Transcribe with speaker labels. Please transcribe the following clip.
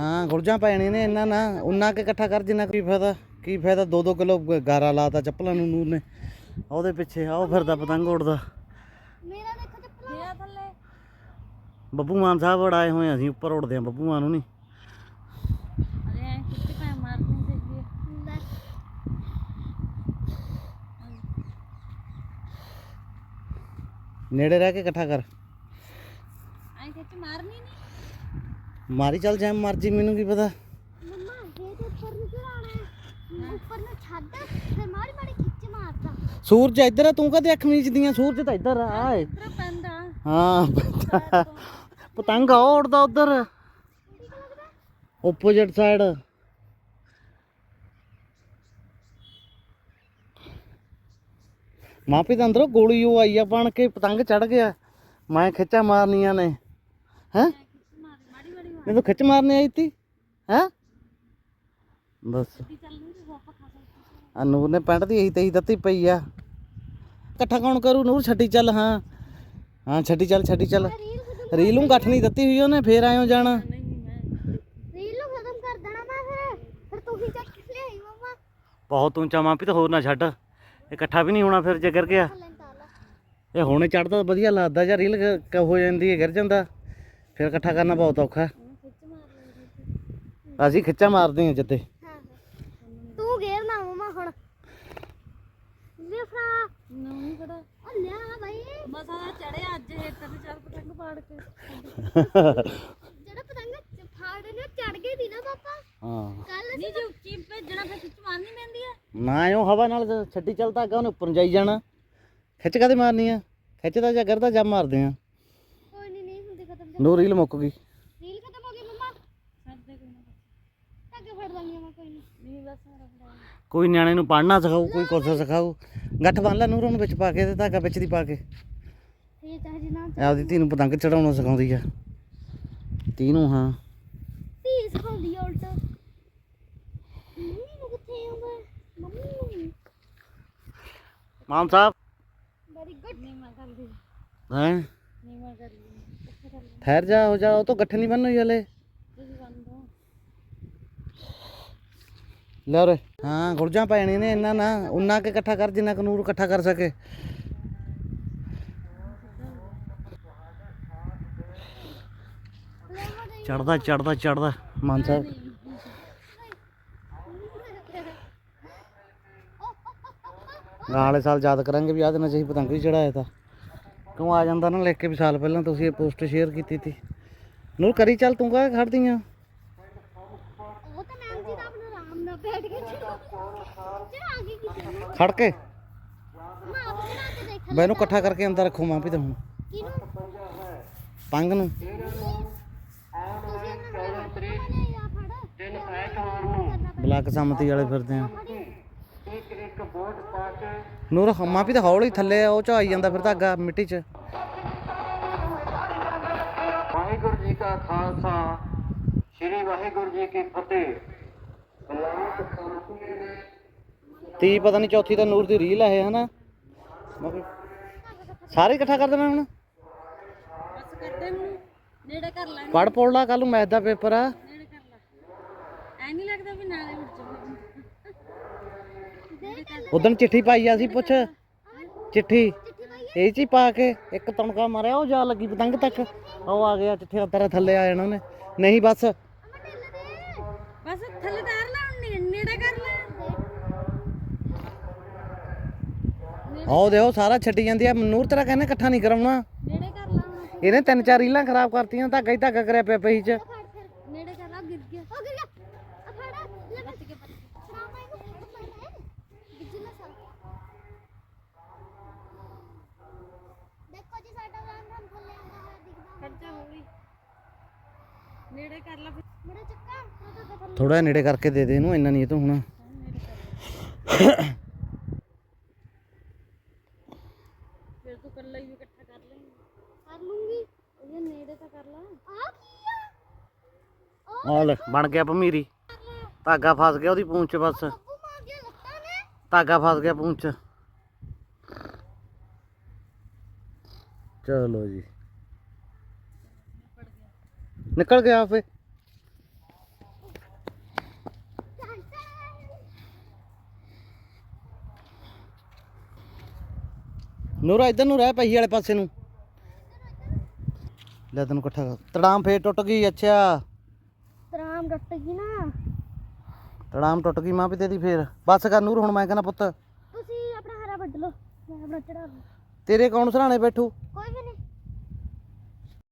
Speaker 1: ਹਾਂ ਗੁਰਜਾਂ ਪੈਣੇ ਨੇ ਇਹਨਾਂ ਨਾ ਉਹਨਾਂ ਕੇ ਇਕੱਠਾ ਕਰ ਜਿੰਨਾ ਕੀ ਫਾਇਦਾ ਕੀ ਫਾਇਦਾ? 2-2 ਕਿਲੋ ਗਾਰਾ ਲਾਤਾ ਚੱਪਲਾਂ ਨੂੰ ਨੂਰ ਨੇ। ਉਹਦੇ ਪਿੱਛੇ ਆਓ ਫਿਰਦਾ ਪਤੰਗ ਉੜਦਾ
Speaker 2: ਮੇਰਾ ਦੇਖੋ ਚੱਪਲਾਂ। ਗਿਆ ਥੱਲੇ।
Speaker 1: ਬੱਬੂ ਮਾਨ ਸਾਹਿਬ ਵੜ ਆਏ ਹੋਏ ਅਸੀਂ ਉੱਪਰ ਉੜਦੇ ਆ ਬੱਬੂ ਮਾਨ ਨੂੰ ਨਹੀਂ।
Speaker 2: ਅਰੇ ਐ ਕਿੱਥੇ ਪੈ ਮਾਰਨੀ ਚਾਹੀਦੀ ਹੈ
Speaker 1: ਨੇੜੇ ਰਹਿ ਕੇ ਇਕੱਠਾ ਕਰ।
Speaker 2: ਐ ਕਿੱਥੇ ਮਾਰਨੀ ਨਹੀਂ
Speaker 1: ਮਾਰੀ ਚੱਲ ਜੈ ਮਰਜ਼ੀ ਮੈਨੂੰ ਕੀ ਪਤਾ।
Speaker 2: ਮੰਮਾ ਇਹ ਤੇ ਉੱਪਰ ਨੂੰ ਚੜਾਣਾ ਉੱਪਰ ਨੂੰ ਛੱਡ ਫਿਰ ਮਾਰੀ ਮਾਰੀ ਖਿੱਚ ਮਾਰਦਾ।
Speaker 1: ਸੂਰਜ ਇੱਧਰ ਆ ਤੂੰ ਕਦੇ ਅੱਖ ਮੀਚਦੀਆਂ ਸੂਰਜ ਤਾਂ ਇੱਧਰ ਆ ਆਏ।
Speaker 2: ਤੇਰਾ ਪੈਂਦਾ।
Speaker 1: ਹਾਂ ਪਤੰਗ ਆ ਉੜਦਾ ਉਧਰ। ਆਪੋਜ਼ਿਟ ਸਾਈਡ ਮਾਪੀ ਦੇ ਅੰਦਰੋਂ ਗੋਲੀ ਉਹ ਆਈ ਆ ਬਣ ਕੇ ਪਤੰਗ ਚੜ ਗਿਆ। ਮੈਂ ਖਿੱਚਾਂ ਮਾਰਨੀਆਂ ਨੇ। ਹੈ?
Speaker 2: ਮਾੜੀ ਮਾੜੀ
Speaker 1: ਇਹ ਤਾਂ ਖਿੱਚ ਮਾਰਨੀ ਆਈ ਤੀ ਹੈ? ਬਸ।
Speaker 2: ਮਾਰਦੀ ਚੱਲ ਨਹੀਂ ਤੂੰ ਆਪਾਂ ਖਾ ਸਕਦੀ
Speaker 1: ਆ ਨੂਰ ਨੇ ਪੈਂਟ ਦੀ ਇਹੀ ਤੇਈ ਦਿੱਤੀ ਪਈ ਆ। ਇਕੱਠਾ ਕੌਣ ਕਰੂ? ਨੂਰ ਛੱਡੀ ਚੱਲ ਹਾਂ। ਹਾਂ ਛੱਡੀ ਚੱਲ ਛੱਡੀ ਚੱਲ।
Speaker 2: ਰੀਲ
Speaker 1: ਨੂੰ ਗੱਠ ਨਹੀਂ ਦਿੱਤੀ ਹੋਈ ਉਹਨੇ ਫੇਰ ਆਇਓ ਜਾਣਾ।
Speaker 2: ਮੈਂ ਰੀਲ ਨੂੰ ਖਤਮ ਕਰ ਦੇਣਾ ਮੈਂ ਫਿਰ। ਫਿਰ ਤੂੰ ਹੀ ਚੱਕ ਮੰਮਾ।
Speaker 1: ਬਹੁਤ ਉੱਚਾ ਮਾਪੀ ਤਾਂ ਹੋਰ ਨਾ ਛੱਡ। ਇਕੱਠਾ ਵੀ ਨਹੀਂ ਹੋਣਾ ਫਿਰ ਜੇ ਗਿਰ ਗਿਆ ਇਹ ਹੁਣੇ ਚੜਦਾ ਵਧੀਆ ਲੱਗਦਾ ਜਾਂ ਰੀਲ ਹੋ ਜਾਂਦੀ ਹੈ ਗਿਰ ਜਾਂਦਾ। ਫਿਰ ਇਕੱਠਾ ਕਰਨਾ ਬਹੁਤ ਔਖਾ। ਅਸੀਂ ਖਿੱਚਾਂ ਮਾਰਦੇ ਹਾਂ ਜਿੱਤੇ
Speaker 2: ਹਾਂ ਤੂੰ ਗੇਰ ਨਾ ਮਮਾ ਹੁਣ। ਲੈ ਫਰਾ ਨਹੀਂ ਕੜਾ ਉਹ ਲਿਆ ਬਾਈ। ਮਸਾ ਚੜਿਆ ਅੱਜ ਇਹ ਤਿੰਨ ਚਾਰ ਪਤੰਗ ਪਾੜ ਕੇ। ਜਿਹੜਾ ਪਤੰਗ ਫਾੜਨੇ ਚੜ ਗਈ ਦੀ ਨਾ ਪਾਪਾ।
Speaker 1: ਹਾਂ।
Speaker 2: ਕੱਲ ਨਹੀਂ ਜੇ ਉੱਚੀ ਭੇਜਣਾ ਫਿਰ ਖਿੱਚ ਮਾਰਨੀ ਪੈਂਦੀ ਆ।
Speaker 1: ਨਾ ਇਹੋ ਹਵਾ ਨਾਲ ਤਾਂ ਛੱਡੀ ਚੱਲਦਾ ਅੱਗਾ ਉਹਨੇ ਉੱਪਰ ਨੂੰ ਜਾਈ ਜਾਣਾ। ਖਿੱਚ ਕਦੇ ਮਾਰਨੀ ਆ? ਖਿੱਚਦਾ ਜਾਂ ਗਿਰਦਾ ਜਾਂ ਮਾਰਦੇ ਆ।
Speaker 2: ਕੋਈ ਨਹੀਂ ਨਹੀਂ ਹੁੰਦੀ ਖਤਮ।
Speaker 1: ਨੋ ਰੀਲ ਮੁੱਕ ਗਈ
Speaker 2: ਰੀਲ ਖਤਮ ਹੋ ਗਈ ਮਮਾ ਛੱਡ ਦੇ ਕੋਈ ਨਾ ਅੱਗੇ ਫੜ ਲਾਂਗੀ ਮੈਂ ਕੋਈ ਨਹੀਂ ਨਹੀਂ ਬਸ ਮੇਰਾ ਫੜਾ
Speaker 1: ਕੋਈ ਨਿਆਣੇ ਨੂੰ ਪੜ੍ਹਨਾ ਸਿਖਾਊ ਕੋਈ ਕੁਛ ਸਿਖਾਊ। ਗੱਠ ਬੰਨ ਲੈ ਨੂਰ ਉਹਨੂੰ ਵਿੱਚ ਪਾ ਕੇ ਤੇ ਧਾਗਾ ਵਿੱਚ ਦੀ ਪਾ ਕੇ।
Speaker 2: ਇਹ ਚਾਹ ਜੀ ਨਾ
Speaker 1: ਆਪਦੀ ਧੀ ਨੂੰ ਪਤੰਗ ਚੜਾਉਣਾ ਸਿਖਾਉਂਦੀ ਆ। ਤੀ ਨੂੰ ਹਾਂ।
Speaker 2: ਧੀ ਸਿਖਾਉਂਦੀ ਆ ਉਲਟਾ। ਮੰਮੀ ਨੂੰ ਕਿੱਥੇ ਆਉਂਦਾ? ਮੰਮੀ ਨੂੰ
Speaker 1: ਮਾਨ ਸਾਹਿਬ।
Speaker 2: ਵੈਰੀ ਗੁੱਡ ਨਹੀਂ ਮੈਂ ਕਰ ਲਈ
Speaker 1: ਹੈ?
Speaker 2: ਨਹੀਂ ਮੈਂ ਕਰ ਲਈ
Speaker 1: ਠਹਿਰ ਜਾ ਹੋ ਜਾ ਉਹ ਤੋਂ ਗੱਠ ਨਹੀਂ ਬੰਨ ਹੋਈ ਹਲੇ
Speaker 2: ਤੁਸੀਂ ਬੰਦ ਹੋ
Speaker 1: ਲੈ ਉਰੇ। ਹਾਂ ਗੁਰਜਾਂ ਪੈਣੇ ਨੇ ਇਹਨਾਂ ਨਾ ਉਹਨਾਂ ਕੇ ਇਕੱਠਾ ਕਰ ਜਿੰਨਾ ਕੁ ਨੂਰ ਇਕੱਠਾ ਕਰ ਸਕੇ। ਚੜਦਾ ਚੜਦਾ ਚੜਦਾ। ਮਾਨ ਸਾਹਿਬ। ਵਾਲੇ ਸਾਲ ਯਾਦ ਕਰਾਂਗੇ ਵੀ ਆਹ ਦਿਨਾਂ ਅਸੀਂ ਪਤੰਗ ਵੀ ਚੜਾਇਆ ਤਾਂ। ਕਿਉਂ ਆ ਜਾਂਦਾ ਨਾ ਲਿਖ ਕੇ ਵੀ ਸਾਲ ਪਹਿਲਾਂ ਤੁਸੀਂ ਇਹ ਪੋਸਟ ਸ਼ੇਅਰ ਕੀਤੀ ਤੀ। ਨੂਰ ਕਰੀ ਚੱਲ ਤੂੰ ਕਾ ਖੜਦੀ ਆ
Speaker 2: ਉਹ ਤਾਂ ਮੈਮ ਜੀ ਦਾ ਆਪਣਾ ਆਰਾਮ ਨਾਲ ਬੈਠ ਕੇ ਚੜਾ ਚੜਾ ਕੇ ਕਿਸੇ ਨੂੰ
Speaker 1: ਖੜ ਕੇ।
Speaker 2: ਮੈਂ
Speaker 1: ਇਹਨੂੰ ਇਕੱਠਾ ਕਰਕੇ ਅੰਦਰ ਰੱਖੋ ਮਾਂ ਵੀ ਤਾਂ ਹੁਣ ਪੰਗ ਨੂੰ।
Speaker 2: ਨੂੰ
Speaker 1: ਬਲਾਕ ਸੰਮਤੀ ਵਾਲੇ ਫਿਰਦੇ ਆ। ਨੂਰ ਮਾਂ ਵੀ ਤਾਂ ਹੌਲੀ ਥੱਲੇ ਆ ਉਹ ਚ ਆਈ ਜਾਂਦਾ ਫਿਰ ਧਾਗਾ ਮਿੱਟੀ 'ਚ।
Speaker 3: ਵਾਹਿਗੁਰੂ ਜੀ ਕਾ ਖਾਲਸਾ ਸ੍ਰੀ ਵਾਹਿਗੁਰੂ ਜੀ ਕੀ ਫਤਿਹ।
Speaker 1: ਤੀ ਪਤਾ ਨਹੀਂ ਚੌਥੀ ਤਾਂ ਨੂਰ ਦੀ ਰੀਲ ਇਹ ਹਨਾ? ਸਾਰੇ ਇਕੱਠਾ ਕਰ ਦੇਣਾ ਹੁਣ?
Speaker 2: ਬਸ ਕਰਦੇ ਹੁਣ ਨੇੜੇ ਕਰ ਲੈ
Speaker 1: ਪੜ ਪੜ ਲਾ ਕੱਲ ਨੂੰ ਮੈਥ ਦਾ ਪੇਪਰ ਆ।
Speaker 2: ਨੇੜੇ ਕਰ ਲੈ। ਐ ਨਹੀਂ ਲੱਗਦਾ ਵੀ ਨਾਲੇ ਉੱਡ ਜਾਊਗਾ
Speaker 1: ਉਦੋਂ ਚਿੱਠੀ ਪਾਈ ਆ ਸੀ ਪੁੱਛ। ਚਿੱਠੀ। ਇਹ ਚ ਹੀ ਪਾ ਕੇ ਇੱਕ ਤਣਕਾ ਮਾਰਿਆ ਉਹ ਜਾ ਲੱਗੀ ਪਤੰਗ ਤੱਕ। ਉਹ ਆ ਗਿਆ ਚਿੱਠੀ ਤੇਰੇ ਥੱਲੇ ਆ ਜਾਣਾ ਉਹਨੇ। ਨਹੀਂ ਬਸ
Speaker 2: ਥੱਲੇ ਤਾਰ ਲਾ ਹੁਣ ਨੇੜੇ ਕਰ ਲੈ
Speaker 1: ਆਓ ਦੇਖੋ ਸਾਰਾ ਛੱਡੀ ਜਾਂਦੀ ਆ। ਨੂਰ ਤੇਰਾ ਕਹਿੰਦੇ ਇਕੱਠਾ ਨਹੀਂ ਕਰਾਉਣਾ।
Speaker 2: ਨੇੜੇ ਕਰ ਲਾ ਹੁਣ
Speaker 1: ਇਹਨੇ ਤਿੰਨ ਚਾਰ ਰੀਲਾਂ ਖਰਾਬ ਕਰਤੀਆਂ ਧਾਗਾ ਹੀ ਧਾਗਾ ਕਰਿਆ ਪਿਆ ਪਈ ਚ।
Speaker 2: ਫੜ ਫਿਰ ਨੇੜੇ ਕਰ ਲਾ ਗਿਰ ਗਿਆ। ਉਹ ਗਿਰ ਗਿਆ। ਆ ਫੜ ਲੈ ਬੱਚ ਕੇ ਬੱਚ ਸ਼ਰਾਮਾ ਇਹਨੂੰ ਫੜ ਪੈਣਾ ਬਿਜਨਸ ਆ ਦੇਖੋ ਜੀ ਸਾਡਾ ਰਾਮ ਰਾਮ ਥੱਲੇ ਆਉਂਦਾ ਹੋਇਆ ਦਿਖਦਾ ਖਰਚਾ ਹੋਈ ਨੇੜੇ ਕਰ ਲਾ ਮੇਰਾ ਚੱਕਾ ਉਹਦੇ ਤੇ ਥੱਲੇ
Speaker 1: ਥੋੜਾ ਨੇੜੇ ਕਰਕੇ ਦੇ ਦੇ ਇਹਨੂੰ ਇੰਨਾ ਨਹੀਂ ਇਹ ਤੋਂ ਹੁਣ।
Speaker 2: ਤੂੰ ਕੱਲਾ ਹੀ ਵੀ ਇਕੱਠਾ ਕਰ ਲੇਂਗੀ ਕਰ ਲੂੰਗੀ। ਇਹ ਨੇੜੇ ਤਾਂ ਕਰ ਲਾ। ਆ ਕੀ ਆ?
Speaker 1: ਆ ਲੈ ਬਣ ਗਿਆ ਭਮੀਰੀ। ਧਾਗਾ ਫਸ ਗਿਆ ਉਹਦੀ ਪੂੰਛ 'ਚ ਬਸ।
Speaker 2: ਬੱਬੂ ਮਾਰ ਗਿਆ ਲੱਤਾਂ ਨੇ।
Speaker 1: ਧਾਗਾ ਫਸ ਗਿਆ ਪੂੰਛ। 'ਚ ਚਲੋ ਜੀ। ਨਿਕਲ ਗਿਆ ਆਪੇ ਨੂਰਾ ਇੱਧਰ ਨੂੰ ਰਹਿ ਪਹੀ ਵਾਲੇ ਪਾਸੇ ਨੂੰ। ਲੈ ਤੈਨੂੰ ਇਕੱਠਾ ਕਰ। ਤੜਾਮ ਫੇਰ ਟੁੱਟ ਗਈ ਅੱਛਾ।
Speaker 2: ਤਰਾਮ ਟੁੱਟ ਗਈ ਨਾ।
Speaker 1: ਤੜਾਮ ਟੁੱਟ ਗਈ ਮਾਂ ਪਿਤੇ ਦੀ ਫੇਰ। ਬਸ ਕਰ ਨੂਰ ਹੁਣ ਮੈਂ ਕਹਿੰਦਾ ਪੁੱਤ।
Speaker 2: ਤੁਸੀਂ ਆਪਣਾ ਹਰਾ ਵੱਢ ਲਓ ਮੈਂ ਆਪਣਾ ਚੜਾ
Speaker 1: ਤੇਰੇ ਕੌਣ ਸਰਾਣੇ ਬੈਠੂ?
Speaker 2: ਕੋਈ ਵੀ